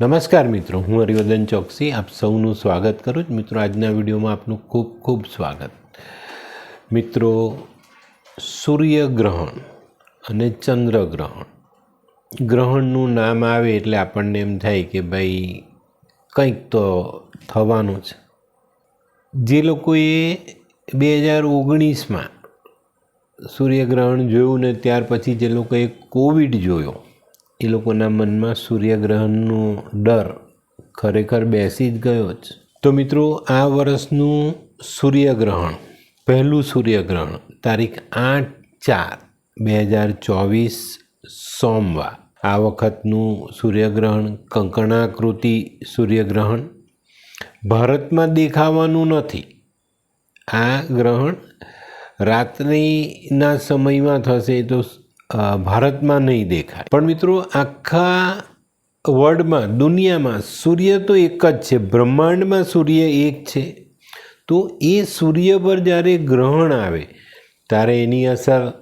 નમસ્કાર મિત્રો, હું હરિવર્ધન ચોકસી. આપ સૌનું સ્વાગત કરું છું. મિત્રો, આજના વિડીયોમાં આપનું ખૂબ ખૂબ સ્વાગત. મિત્રો સૂર્યગ્રહણ અને ચંદ્રગ્રહણ ગ્રહણનું નામ આવે એટલે આપણને એમ થાય કે ભાઈ, કંઈક તો થવાનું છે. જે લોકોએ બે હજાર ઓગણીસમાં સૂર્યગ્રહણ જોયું ને ત્યાર પછી જે લોકોએ કોવિડ જોયો એ લોકોના મનમાં સૂર્યગ્રહણનો ડર ખરેખર બેસી જ ગયો જ. તો મિત્રો, આ વર્ષનું સૂર્યગ્રહણ, પહેલું સૂર્યગ્રહણ, તારીખ આઠ ચાર બે હજાર ચોવીસ સોમવાર. આ વખતનું સૂર્યગ્રહણ કંકણાકૃતિ સૂર્યગ્રહણ. ભારતમાં દેખાવાનું નથી. આ ગ્રહણ રાત્રિના સમયમાં થશે તો ભારતમાં નહીં દેખાય. પણ મિત્રો, આખા વર્લ્ડમાં, દુનિયામાં સૂર્ય તો એક જ છે, બ્રહ્માંડમાં સૂર્ય એક છે. તો એ સૂર્ય પર જ્યારે ગ્રહણ આવે, ત્યારે એની અસર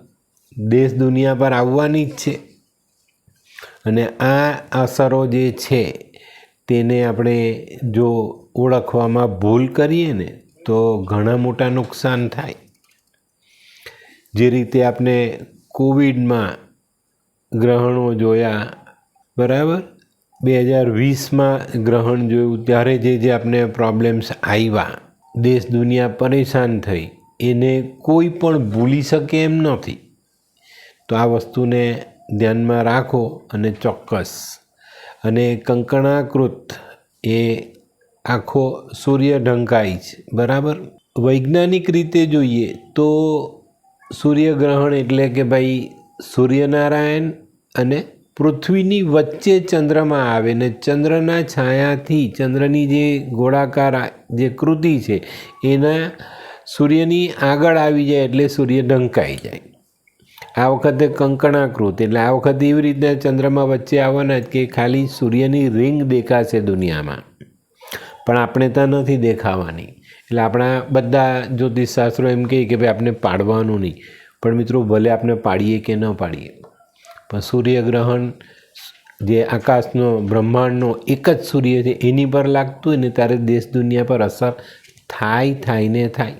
દેશ દુનિયા પર આવવાની જ છે. અને આ અસરો જે છે, તેને આપણે જો ઓળખવામાં ભૂલ કરીએ ને, તો ઘણા મોટા નુકસાન થાય. જે રીતે આપણે કોવિડમાં ગ્રહણો જોયા, બરાબર? બે હજાર વીસમાં ગ્રહણ જોયું, ત્યારે જે જે આપણે પ્રોબ્લેમ્સ આવ્યા દેશ દુનિયા પરેશાન થઈ, એને કોઈ પણ ભૂલી શકે એમ નથી. તો આ વસ્તુને ધ્યાનમાં રાખો અને ચોક્કસ. અને કંકણાકૃત એ આખો સૂર્ય ઢંકાય છે, બરાબર? વૈજ્ઞાનિક રીતે જોઈએ તો સૂર્યગ્રહણ એટલે કે ભાઈ સૂર્યનારાયણ અને પૃથ્વીની વચ્ચે ચંદ્રમાં આવે ને ચંદ્રના છાયાથી ચંદ્રની જે ગોળાકાર જે કૃતિ છે, એના સૂર્યની આગળ આવી જાય એટલે સૂર્ય ઢંકાઈ જાય. આ વખતે કંકણાકૃત, એટલે આ વખતે એવી રીતના ચંદ્રમાં વચ્ચે આવવાના જ કે ખાલી સૂર્યની રિંગ દેખાશે દુનિયામાં. પણ આપણે ત્યાં નથી દેખાવાની. એટલે આપણા બધા જ્યોતિષશાસ્ત્રો એમ કહે કે ભાઈ આપણે પાડવાનું નહીં. પણ મિત્રો, ભલે આપણે પાડીએ કે ન પાડીએ, પણ સૂર્યગ્રહણ જે આકાશનો, બ્રહ્માંડનો એક જ સૂર્ય છે, એની પર લાગતું હોય ને ત્યારે દેશ દુનિયા પર અસર થાય થાય ને થાય.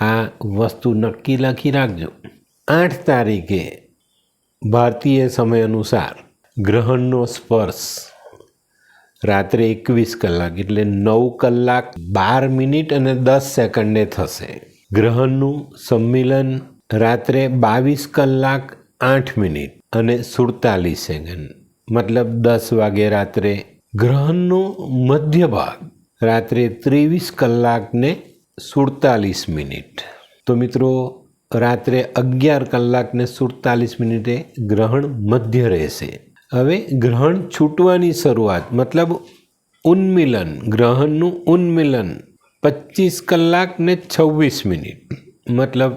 આ વસ્તુ નક્કી લખી રાખજો. આઠ તારીખે ભારતીય સમય અનુસાર ગ્રહણનો સ્પર્શ. રાત્રે એકવીસ કલાક એટલે નવ કલાક બાર મિનિટ અને દસ સેકન્ડે થશે. ગ્રહણનું સંમિલન રાત્રે બાવીસ કલાક આઠ મિનિટ અને સુડતાલીસ સેકન્ડ. મતલબ દસ વાગે રાત્રે ગ્રહણનો મધ્ય ભાગ રાત્રે ત્રેવીસ કલાકને સુડતાલીસ મિનિટ. તો મિત્રો, રાત્રે અગિયાર કલાકને સુડતાલીસ મિનિટે ગ્રહણ મધ્ય રહેશે. હવે ગ્રહણ છૂટવાની શરૂઆત, મતલબ ઉન્મિલન, ગ્રહણનું ઉન્મિલન પચીસ કલાક ને છવ્વીસ મિનિટ, મતલબ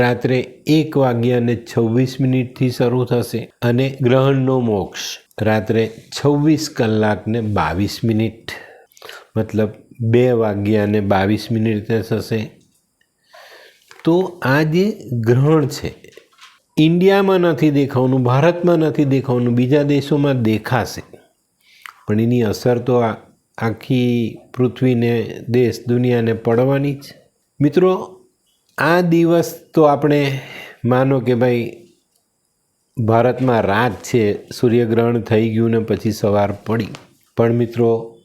રાત્રે એક વાગ્યાને છવ્વીસ મિનિટથી શરૂ થશે અને ગ્રહણનો મોક્ષ રાત્રે છવ્વીસ કલાકને બાવીસ મિનિટ, મતલબ બે વાગ્યાને બાવીસ મિનિટે થશે. તો આ જે ગ્રહણ છે ઇન્ડિયામાં નથી દેખાવાનું, ભારતમાં નથી દેખાવાનું, બીજા દેશોમાં દેખાશે. પણ એની અસર તો આ આખી પૃથ્વીને, દેશ, દુનિયાને પડવાની જ. મિત્રો, આ દિવસ તો આપણે માનો કે ભાઈ, ભારતમાં રાત છે, સૂર્યગ્રહણ થઈ ગયું ને પછી સવાર પડી. પણ મિત્રો,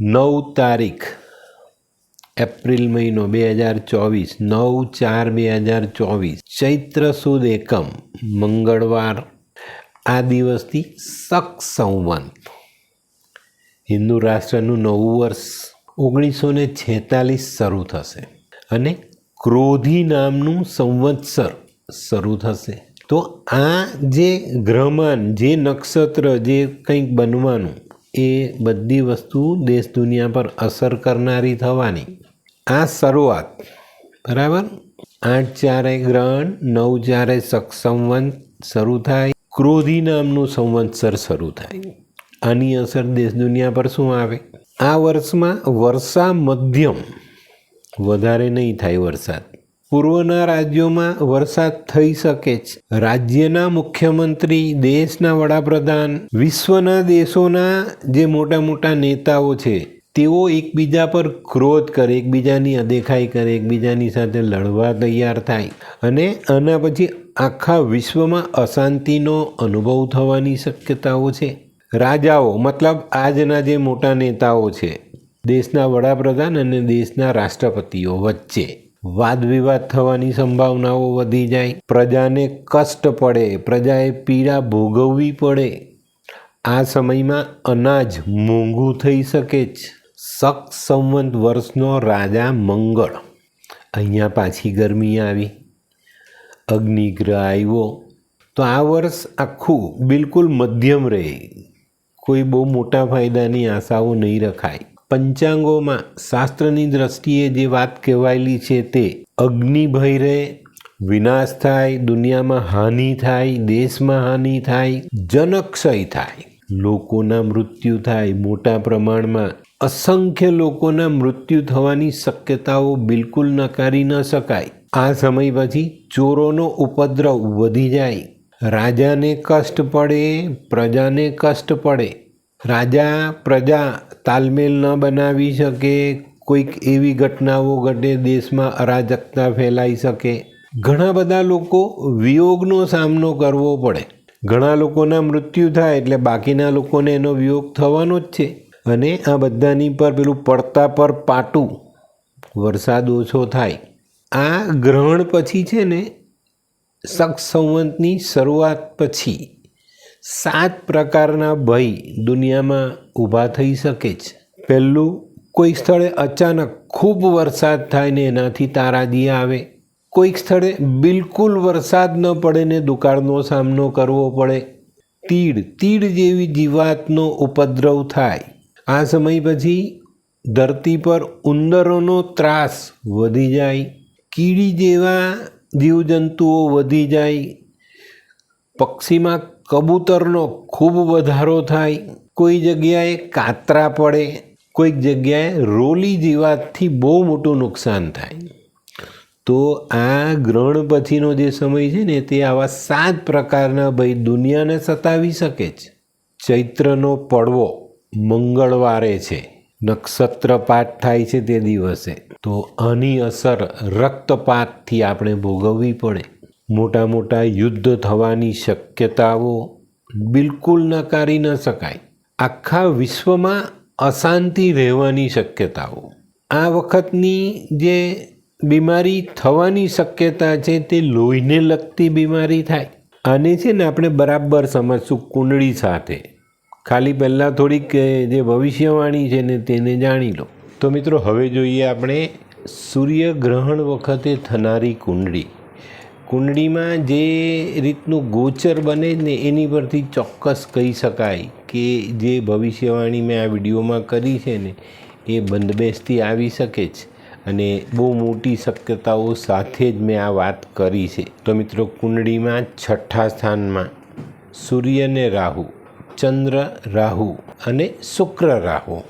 નવ તારીખ એપ્રિલ મહિનો બે હજાર ચોવીસ, નવ ચાર બે હજાર ચોવીસ, ચૈત્ર સુદ એકમ, મંગળવાર આ દિવસથી સક સંવંત હિન્દુ રાષ્ટ્રનું નવું વર્ષ ઓગણીસો ને છેતાલીસ શરૂ થશે અને ક્રોધી નામનું સંવત્સર શરૂ થશે. તો આ જે ગ્રહમાન, જે નક્ષત્ર, જે કંઈક બનવાનું, એ બધી વસ્તુ દેશ દુનિયા પર અસર કરનારી થવાની. આ શરૂઆત, બરાબર? આઠ ચારે ગ્રહણ, નવ ચારે સંવંત શરૂ થાય. ક્રોધી નામનું સંવંત્સર શરૂ થાય. આની અસર દેશ દુનિયા પર શું આવે? આ વર્ષમાં વર્ષા મધ્યમ, વધારે નહીં થાય વરસાદ. પૂર્વના રાજ્યોમાં વરસાદ થઈ શકે છે. રાજ્યના મુખ્યમંત્રી, દેશના વડાપ્રધાન, વિશ્વના દેશોના જે મોટા મોટા નેતાઓ છે તેઓ એકબીજા પર ક્રોધ કરે, એકબીજાની અદેખાઈ કરે, એકબીજાની સાથે લડવા તૈયાર થાય અને આના પછી આખા વિશ્વમાં અશાંતિનો અનુભવ થવાની શક્યતાઓ છે. રાજાઓ, મતલબ આજના જે મોટા નેતાઓ છે, દેશના વડાપ્રધાન અને દેશના રાષ્ટ્રપતિઓ વચ્ચે વાદ વિવાદ થવાની સંભાવનાઓ વધી જાય. પ્રજાને કષ્ટ પડે, પ્રજાએ પીડા ભોગવવી પડે. આ સમયમાં અનાજ મોંઘું થઈ શકે જ. સક સંવંત વર્ષનો રાજા મંગળ. અહીંયા પાછી ગરમી આવી. અગ્નિગ્રહ આવ્યો. તો આ વર્ષ આખું બિલકુલ મધ્યમ રહે. કોઈ બહુ મોટા ફાયદાની આશાઓ નહીં રખાય. પંચાંગોમાં શાસ્ત્રની દ્રષ્ટિએ જે વાત કહેવાયેલી છે તે, અગ્નિ ભય રહે, વિનાશ થાય, દુનિયામાં હાનિ થાય, દેશમાં હાનિ થાય, જનક્ષય થાય, લોકોના મૃત્યુ થાય, મોટા પ્રમાણમાં અસંખ્ય લોકોના મૃત્યુ થવાની શક્યતાઓ બિલકુલ નકારી ન શકાય. આ સમય પછી ચોરોનો ઉપદ્રવ વધી જાય. રાજાને કષ્ટ પડે, પ્રજાને કષ્ટ પડે. રાજા પ્રજા તાલમેલ ન બનાવી શકે, કોઈક એવી ઘટનાઓ ઘટે, દેશમાં અરાજકતા ફેલાઈ શકે. ઘણા બધા લોકો વિયોગનો સામનો કરવો પડે. ઘણા લોકોના મૃત્યુ થાય એટલે બાકીના લોકોને એનો વિયોગ થવાનો જ છે. અને આ બધાની પર પેલું પડતા પર પાટું વરસાદ ઓછો થાય. આ ગ્રહણ પછી છે ને સંવંતની શરૂઆત પછી સાત પ્રકારના ભય દુનિયામાં ઊભા થઈ શકે છે. પહેલું કોઈ સ્થળે અચાનક ખૂબ વરસાદ થાય ને એનાથી તારાજી આવે. કોઈક સ્થળે બિલકુલ વરસાદ ન પડે ને દુકાળનો સામનો કરવો પડે. તીડ તીડ જેવી જીવાતનો ઉપદ્રવ થાય. આ સમય પછી ધરતી પર ઉંદરોનો ત્રાસ વધી જાય, કીડી જેવા જીવજંતુઓ વધી જાય, પક્ષીમાં કબૂતરનો ખૂબ વધારો થાય, કોઈ જગ્યાએ કાતરા પડે, કોઈક જગ્યાએ રોલી જીવાતથી બહુ મોટું નુકસાન થાય. તો આ ગ્રહણ પછીનો જે સમય છે ને, તે આવા સાત પ્રકારના ભય દુનિયાને સતાવી શકે છે. ચૈત્રનો પડવો. મંગળવારે છે. નક્ષત્રપાત થાય છે તે દિવસે. તો આની અસર રક્તપાતથી આપણે ભોગવવી પડે. મોટા મોટા યુદ્ધ થવાની શક્યતાઓ બિલકુલ નકારી ન શકાય. આખા વિશ્વમાં અશાંતિ રહેવાની શક્યતાઓ. આ વખતની જે બીમારી થવાની શક્યતા છે તે લોહીને લગતી બીમારી થાય. આને છે ને આપણે બરાબર સમજશું કુંડળી સાથે. ખાલી પહેલાં થોડીક જે ભવિષ્યવાણી છે ને તેને જાણી લો. તો મિત્રો, હવે જોઈએ આપણે સૂર્યગ્રહણ વખતે થનારી કુંડળી. કુંડળીમાં જે રીતનું ગોચર બને ને એની પરથી ચોક્કસ કહી શકાય કે જે ભવિષ્યવાણી મેં આ વિડીયોમાં કરી છે ને, એ બંધબેસથી આવી શકે છે અને બહુ મોટી શક્યતાઓ સાથે જ મેં આ વાત કરી છે. તો મિત્રો, કુંડળીમાં છઠ્ઠા સ્થાનમાં સૂર્ય ને રાહુ. ચંદ્ર રાહુ અને શુક્ર રાહુ.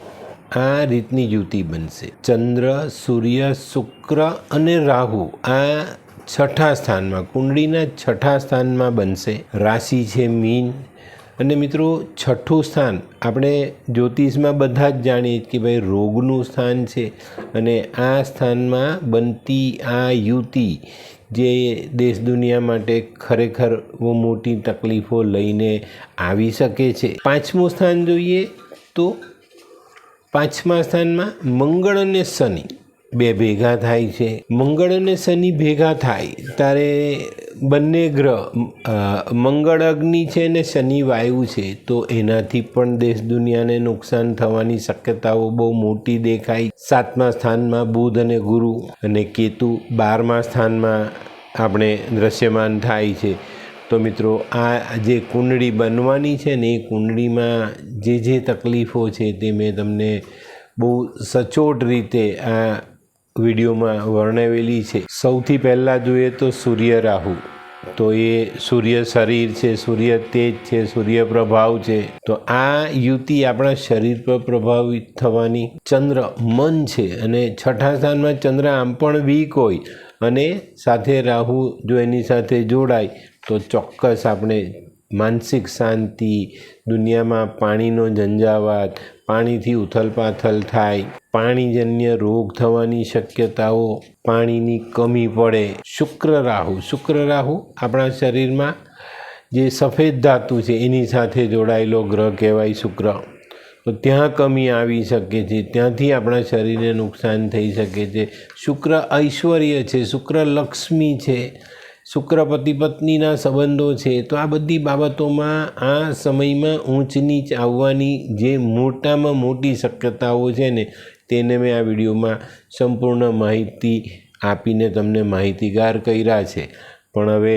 આ રીતની યુતિ બનશે. ચંદ્ર, સૂર્ય, શુક્ર અને રાહુ આ છઠ્ઠા સ્થાનમાં, કુંડળીના છઠ્ઠા સ્થાનમાં બનશે. રાશિ છે મીન. અને મિત્રો, છઠ્ઠું સ્થાન આપણે જ્યોતિષમાં બધા જ જાણીએ કે ભાઈ રોગનું સ્થાન છે. અને આ સ્થાનમાં બનતી આ યુતિ જે દેશ દુનિયા માટે ખરેખર બહુ મોટી તકલીફો લઈને આવી શકે છે. પાંચમું સ્થાન જોઈએ તો પાંચમા સ્થાનમાં મંગળ અને શનિ બે ભેગા થાય છે. મંગળ અને શનિ ભેગા થાય ત્યારે બંને ગ્રહ મંગળ અગ્નિ છે ને શનિ વાયુ છે, તો એનાથી પણ દેશ દુનિયાને નુકસાન થવાની શક્યતાઓ બહુ મોટી દેખાય. સાતમા સ્થાનમાં બુધ અને ગુરુ અને કેતુ બારમા સ્થાનમાં આપણે દ્રશ્યમાન થાય છે. તો મિત્રો, આ જે કુંડળી બનવાની છે ને એ કુંડળીમાં જે જે તકલીફો છે તે મેં તમને બહુ સચોટ રીતે આ વિડીયોમાં વર્ણવેલી છે. સૌથી પહેલાં જોઈએ તો સૂર્ય રાહુ. તો એ સૂર્ય શરીર છે, સૂર્ય તેજ છે, સૂર્ય પ્રભાવ છે. તો આ યુતિ આપણા શરીર પર પ્રભાવિત થવાની. ચંદ્ર મન છે અને છઠ્ઠા સ્થાનમાં ચંદ્ર આમ પણ વીક હોય અને સાથે રાહુ જો એની સાથે જોડાય, તો ચોક્કસ આપણે માનસિક શાંતિ, દુનિયામાં પાણીનો ઝંઝાવાત પાણીથી ઉથલપાથલ થાય. પાણીજન્ય રોગ થવાની શક્યતાઓ પાણીની કમી પડે. શુક્ર રાહુ. શુક્ર રાહુ આપણા શરીરમાં જે સફેદ ધાતુ છે, એની સાથે જોડાયેલો ગ્રહ કહેવાય શુક્ર. તો ત્યાં કમી આવી શકે છે. ત્યાંથી આપણા શરીરને નુકસાન થઈ શકે છે. શુક્ર ઐશ્વર્ય છે. શુક્ર લક્ષ્મી છે. શુક્ર પતિ પત્નીના સંબંધો છે, તો આ બધી બાબતોમાં આ સમયમાં ઊંચ નીચ આવવાની જે મોટામાં મોટી શક્યતાઓ છે ને, તેને મેં આ વિડીયોમાં સંપૂર્ણ માહિતી આપીને તમને માહિતીગાર કર્યા છે. પણ હવે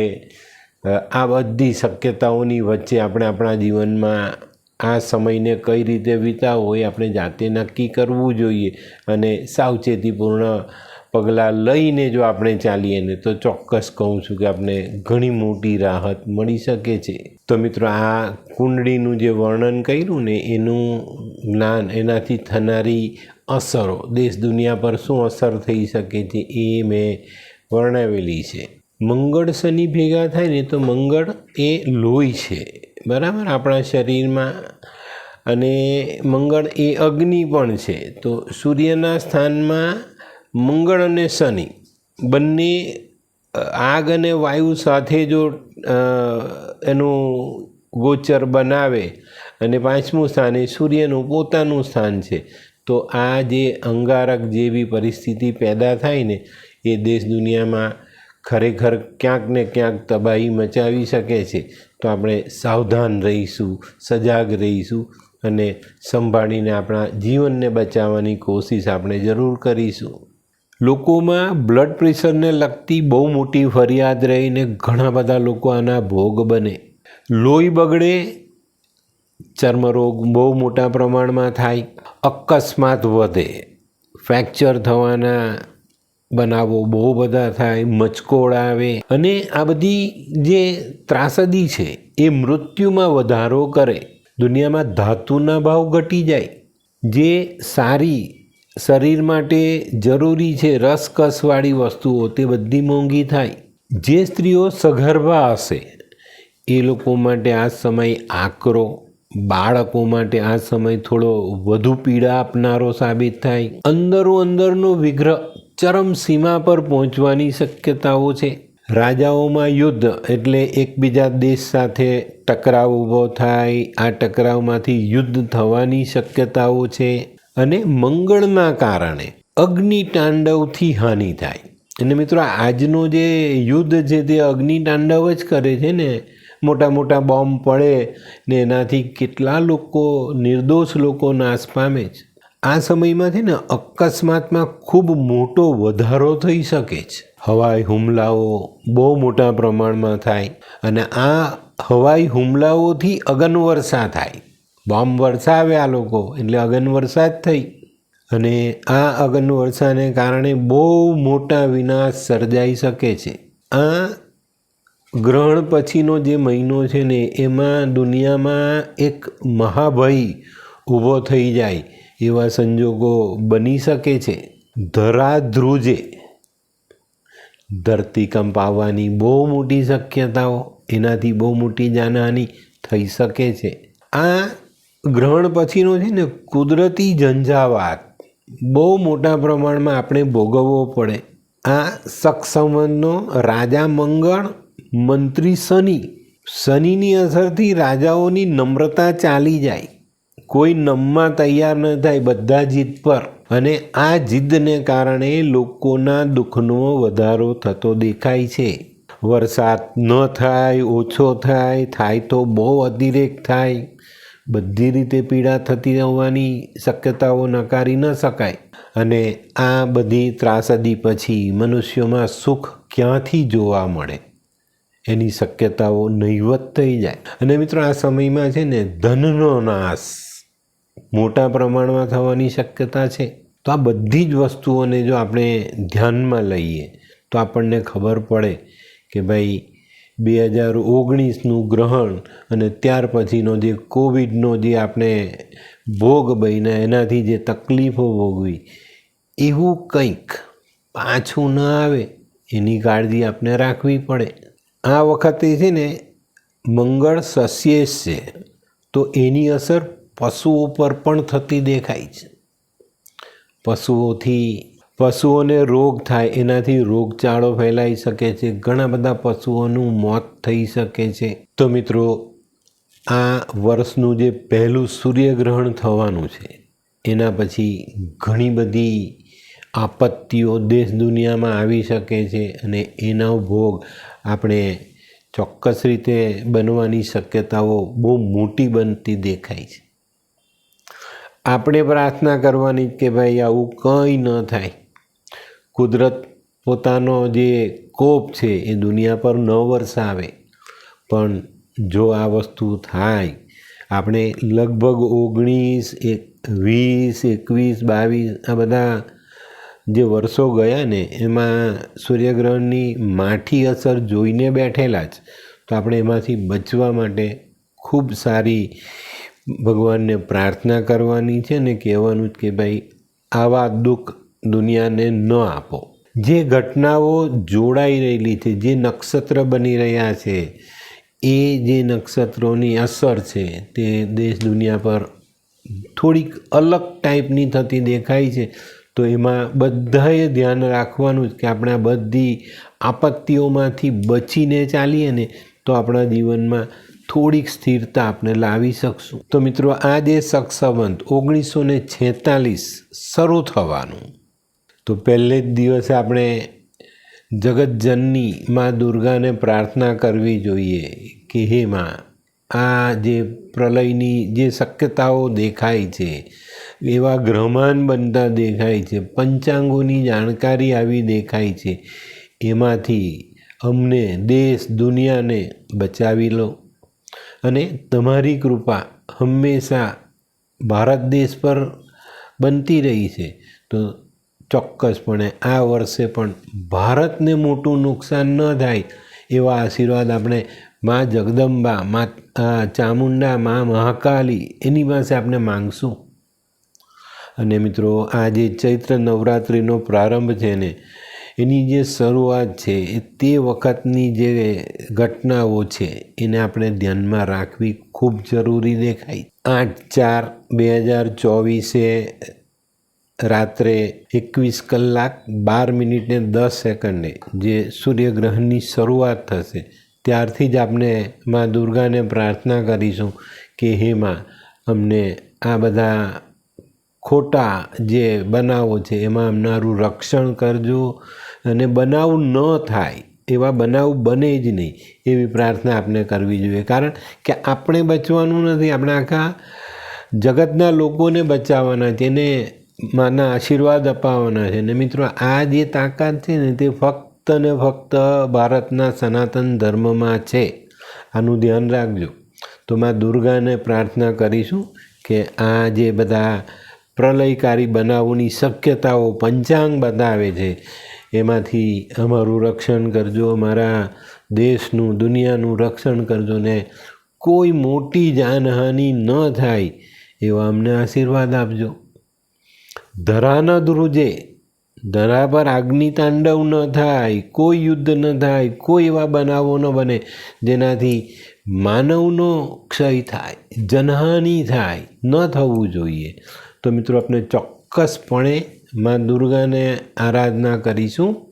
આ બધી શક્યતાઓની વચ્ચે આપણે આપણા જીવનમાં આ સમયને કઈ રીતે વિતાવવો એ આપણે જાતે નક્કી કરવું જોઈએ અને સાવચેતીપૂર્ણ પગલાં લઈને જો આપણે ચાલીએ ને તો ચોક્કસ કહું છું કે આપણે ઘણી મોટી રાહત મળી શકે છે. તો મિત્રો, આ કુંડળીનું જે વર્ણન કર્યું ને, એનું જ્ઞાન એનાથી થનારી અસરો, દેશ દુનિયા પર શું અસર થઈ શકે છે એ મેં વર્ણવેલી છે. મંગળ શનિ ભેગા થાય ને, તો મંગળ એ લોહી છે. બરાબર? આપણા શરીરમાં અને મંગળ એ અગ્નિ પણ છે. તો સૂર્યના સ્થાનમાં મંગળ અને શનિ બંને આગ અને વાયુ સાથે જો એનું ગોચર બનાવે અને પાંચમું સ્થાન એ સૂર્યનું પોતાનું સ્થાન છે, તો આ જે અંગારક જેવી પરિસ્થિતિ પેદા થાય ને, એ દેશ દુનિયામાં ખરેખર ક્યાંક ને ક્યાંક તબાહી મચાવી શકે છે. તો આપણે સાવધાન રહીશું, સજાગ રહીશું અને સંભાળીને આપણા જીવનને બચાવવાની કોશિશ આપણે જરૂર કરીશું. લોકોમાં બ્લડ પ્રેશરને લગતી બહુ મોટી ફરિયાદ રહીને ઘણા બધા લોકો આના ભોગ બને. લોહી બગડે, ચર્મરોગ બહુ મોટા પ્રમાણમાં થાય, અકસ્માત વધે, ફ્રેક્ચર થવાના બનાવો બહુ બધા થાય મચકોડ આવે અને આ બધી જે ત્રાસદી છે એ મૃત્યુમાં વધારો કરે. દુનિયામાં ધાતુના ભાવ ઘટી જાય. જે સારી શરીર માટે જરૂરી છે રસકસવાળી વસ્તુઓ, તે બધી મોંઘી થાય. જે સ્ત્રીઓ સગર્ભા હશે, એ લોકો માટે આ સમય આકરો, બાળકો માટે આ સમય થોડો વધુ પીડા આપનારો સાબિત થાય. અંદરો અંદરનો વિગ્રહ ચરમ સીમા પર પહોંચવાની શક્યતાઓ છે. રાજાઓમાં યુદ્ધ એટલે એકબીજા દેશ સાથે ટકરાવ ઊભો થાય. આ ટકરાવમાંથી યુદ્ધ થવાની શક્યતાઓ છે. અને મંગળના કારણે અગ્નિ તાંડવથી હાનિ થાય. અને મિત્રો, આજનો જે યુદ્ધ છે તે અગ્નિ તાંડવ જ કરે છે ને. મોટા મોટા બોમ્બ પડે ને એનાથી કેટલા લોકો, નિર્દોષ લોકો નાશ પામે છે. આ સમયમાં છે ને, અકસ્માતમાં ખૂબ મોટો વધારો થઈ શકે છે. હવાઈ હુમલાઓ બહુ મોટા પ્રમાણમાં થાય અને આ હવાઈ હુમલાઓથી અગનવર્ષા થાય. બોમ્બ આ લોકો, એટલે અગન વરસાદ થઈ. અને આ અગનવર્ષાને કારણે બહુ મોટા વિનાશ સર્જાઈ શકે છે. આ ગ્રહણ પછીનો જે મહિનો છે ને, એમાં દુનિયામાં એક મહાભય ઊભો થઈ જાય એવા સંજોગો બની શકે છે. ધરાધ્રુજે ધરતીકંપ આવવાની બહુ મોટી શક્યતાઓ, એનાથી બહુ મોટી જાનહાની થઈ શકે છે. આ ગ્રહણ પછીનો છે ને કુદરતી ઝંઝાવાત. બહુ મોટા પ્રમાણમાં આપણે ભોગવવો પડે. આ સક્ષમનો રાજા મંગળ, મંત્રી શનિ. શનિની અસરથી રાજાઓની નમ્રતા ચાલી જાય. કોઈ નમવા તૈયાર ન થાય બધા જીદ પર. અને આ જીદને કારણે લોકોના દુઃખનો વધારો થતો દેખાય છે. વરસાદ ન થાય, ઓછો થાય થાય તો બહુ અતિરેક થાય. બધી રીતે પીડા થતી હોવાની શક્યતાઓ નકારી ન શકાય. અને આ બધી ત્રાસદી પછી મનુષ્યોમાં સુખ ક્યાંથી જોવા મળે? એની શક્યતાઓ નહીવત થઈ જાય. અને મિત્રો, આ સમયમાં છે ને, ધનનો નાશ મોટા પ્રમાણમાં થવાની શક્યતા છે. તો આ બધી જ વસ્તુઓને જો આપણે ધ્યાનમાં લઈએ, તો આપણને ખબર પડે કે ભાઈ બે હજાર ઓગણીસનું ગ્રહણ અને ત્યાર પછીનો જે કોવિડનો જે આપણે ભોગ બન્યા, એનાથી જે તકલીફો ભોગવી, એવું કંઈક પાછું ન આવે, એની કાળજી આપણે રાખવી પડે. આ વખતે છે ને મંગળ સસ્યેશ છે, તો એની અસર પશુઓ પર પણ થતી દેખાય છે. પશુઓથી પશુઓને રોગ થાય, એનાથી રોગચાળો ફેલાઈ શકે છે. ઘણા બધા પશુઓનું મોત થઈ શકે છે. તો મિત્રો, આ વર્ષનું જે પહેલું સૂર્યગ્રહણ થવાનું છે, એના પછી ઘણી બધી આપત્તિઓ દેશ દુનિયામાં આવી શકે છે અને એનો ભોગ આપણે ચોક્કસ રીતે બનવાની શક્યતાઓ બહુ મોટી બનતી દેખાય છે. આપણે પ્રાર્થના કરવાની કે ભાઈ આવું કંઈ ન થાય. કુદરત પોતાનો જે કોપ છે એ દુનિયા પર ન વરસાવે. પણ જો આ વસ્તુ થાય, આપણે લગભગ ઓગણીસ, એક વીસ, એકવીસ, બાવીસ, આ બધા જે વર્ષો ગયા ને, એમાં સૂર્યગ્રહણની માઠી અસર જોઈને બેઠેલા જ. તો આપણે એમાંથી બચવા માટે ખૂબ સારી ભગવાનને પ્રાર્થના કરવાની છે ને કહેવાનું જ કે ભાઈ, આવા દુઃખ દુનિયાને ન આપો. જે ઘટનાઓ જોડાઈ રહેલી છે, જે નક્ષત્ર બની રહ્યા છે, એ જે નક્ષત્રોની અસર છે, તે દેશ દુનિયા પર થોડીક અલગ ટાઈપની થતી દેખાય છે, તો એમાં બધાએ ધ્યાન રાખવાનું જ કે આપણે બધી આપત્તિઓમાંથી બચીને ચાલીએ ને, તો આપણા જીવનમાં થોડીક સ્થિરતા આપણે લાવી શકશું. તો મિત્રો, આ જે સક્ષબંધ ઓગણીસો ને છેતાલીસ શરૂ થવાનું. તો પહેલે જ દિવસે આપણે જગતજનની મા દુર્ગાને પ્રાર્થના કરવી જોઈએ કે હે માં, આ જે પ્રલયની જે શક્યતાઓ દેખાય છે, એવા ગ્રહમાન બનતા દેખાય છે, પંચાંગોની જાણકારી આવી દેખાય છે, એમાંથી અમને દેશ, દુનિયાને બચાવી લો. અને તમારી કૃપા હંમેશા ભારત દેશ પર બનતી રહી છે. તો ચોક્કસપણે આ વર્ષે પણ ભારતને મોટું નુકસાન ન થાય એવા આશીર્વાદ આપણે મા જગદંબા, મા ચામુંડા, મા મહાકાલી એની પાસે આપણે માંગશું. અને મિત્રો, આ જે ચૈત્ર નવરાત્રિનો પ્રારંભ છે ને, એની જે શરૂઆત છે એ તે વખતની જે ઘટનાઓ છે એને આપણે ધ્યાનમાં રાખવી ખૂબ જરૂરી દેખાય. આઠ ચાર બે હજાર ચોવીસે રાત્રે એકવીસ કલાક બાર મિનિટને દસ સેકન્ડે જે સૂર્યગ્રહણની શરૂઆત થશે, ત્યારથી જ આપણે મા દુર્ગાને પ્રાર્થના કરીશું કે હે માં, અમને આ બધા ખોટા જે બનાવો છે, એમાં અમારું રક્ષણ કરજો અને બનાવ ન થાય, એવા બનાવ બને જ નહીં, એવી પ્રાર્થના આપણે કરવી જોઈએ. કારણ કે આપણે બચવાનું નથી, આપણે આખા જગતના લોકોને બચાવવાના છે. એને માના આશીર્વાદ અપાવવાના છે. ને મિત્રો, આ જે તાકાત છે ને, તે ફક્ત ને ફક્ત ભારતના સનાતન ધર્મમાં છે. આનું ધ્યાન રાખજો. તો માં દુર્ગાને પ્રાર્થના કરીશું કે આ જે બધા પ્રલયકારી બનાવોની શક્યતાઓ પંચાંગ બતાવે છે, એમાંથી અમારું રક્ષણ કરજો, અમારા દેશનું, દુનિયાનું રક્ષણ કરજો ને કોઈ મોટી જાનહાનિ ન થાય એવા અમને આશીર્વાદ આપજો. ધરા ન ધ્રુજે ધરા પર અગ્નિ તાંડવ ન થાય, કોઈ યુદ્ધ ન થાય, કોઈ એવા બનાવો ન બને જેનાથી માનવનો ક્ષય થાય, જનહાનિ થાય, ન થવું જોઈએ. તો મિત્રો, આપણે ચોક્કસપણે મા દુર્ગાને આરાધના કરીશું.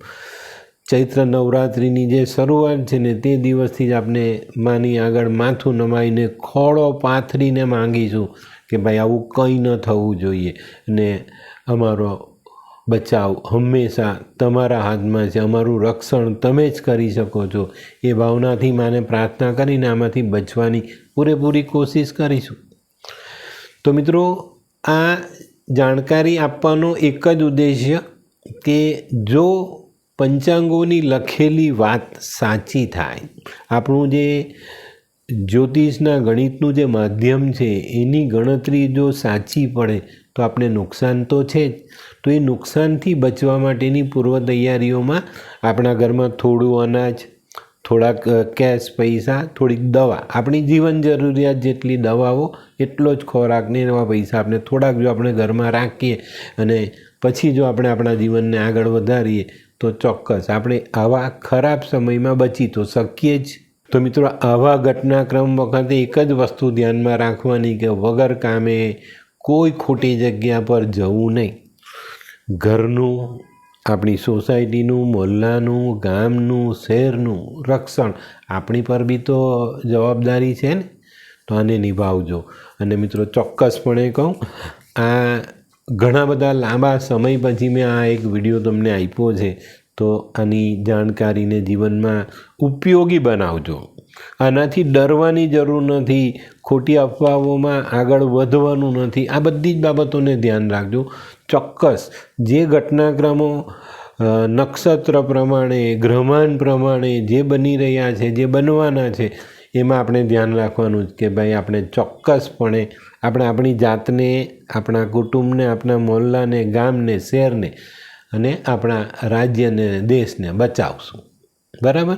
ચૈત્ર નવરાત્રિની જે શરૂઆત છે ને તે દિવસથી જ આપણે માની આગળ માથું નમાઈને ખોળો પાથરીને માંગીશું કે ભાઈ આવું કંઈ ન થવું જોઈએ. અને અમારો બચાવ હંમેશા તમારા હાથમાં છે. અમારું રક્ષણ તમે જ કરી શકો છો. એ ભાવનાથી માને પ્રાર્થના કરીને આમાંથી બચવાની પૂરેપૂરી કોશિશ કરીશું. તો મિત્રો, આ જાણકારી આપવાનો એક જ ઉદ્દેશ્ય કે જો પંચાંગોની લખેલી વાત સાચી થાય, આપણું જે જ્યોતિષના ગણિતનું જે માધ્યમ છે, એની ગણતરી જો સાચી પડે તો આપણે નુકસાન તો છે જ. તો એ નુકસાનથી બચવા માટેની પૂર્વ તૈયારીઓમાં આપણા ઘરમાં થોડું અનાજ, થોડાક કેશ પૈસા, થોડીક દવા. આપણી જીવન જરૂરિયાત જેટલી દવાઓ, એટલો જ ખોરાકને એવા પૈસા આપણે થોડાક જો આપણે ઘરમાં રાખીએ અને પછી જો આપણે આપણા જીવનને આગળ વધારીએ તો ચોક્કસ આપણે આવા ખરાબ સમયમાં બચી તો શકીએ જ. તો મિત્રો, આવા ઘટનાક્રમ વખતે એક જ વસ્તુ ધ્યાનમાં રાખવાની કે વગર કામે કોઈ ખોટી જગ્યા પર જવું નહીં. ઘરનું, આપણી સોસાયટીનું, મોહલ્લાનું, ગામનું, શહેરનું રક્ષણ આપણી પર બી તો જવાબદારી છે ને? તો આને નિભાવજો. અને મિત્રો, ચોક્કસપણે કહું, આ ઘણા બધા લાંબા સમય પછી મેં આ એક વીડિયો તમને આપ્યો છે, તો આની જાણકારીને જીવનમાં ઉપયોગી બનાવજો. આનાથી ડરવાની જરૂર નથી ખોટી અફવાઓમાં આગળ વધવાનું નથી. આ બધી જ બાબતોને ધ્યાન રાખજો. ચોક્કસ, જે ઘટનાક્રમો નક્ષત્ર પ્રમાણે, ગ્રહમાન પ્રમાણે જે બની રહ્યા છે, જે બનવાના છે, એમાં આપણે ધ્યાન રાખવાનું કે ભાઈ આપણે ચોક્કસપણે આપણે આપણી જાતને, આપણા કુટુંબને, આપણા મોહલ્લાને, ગામને, શહેરને અને આપણા રાજ્યને, દેશને બચાવશું. બરાબર?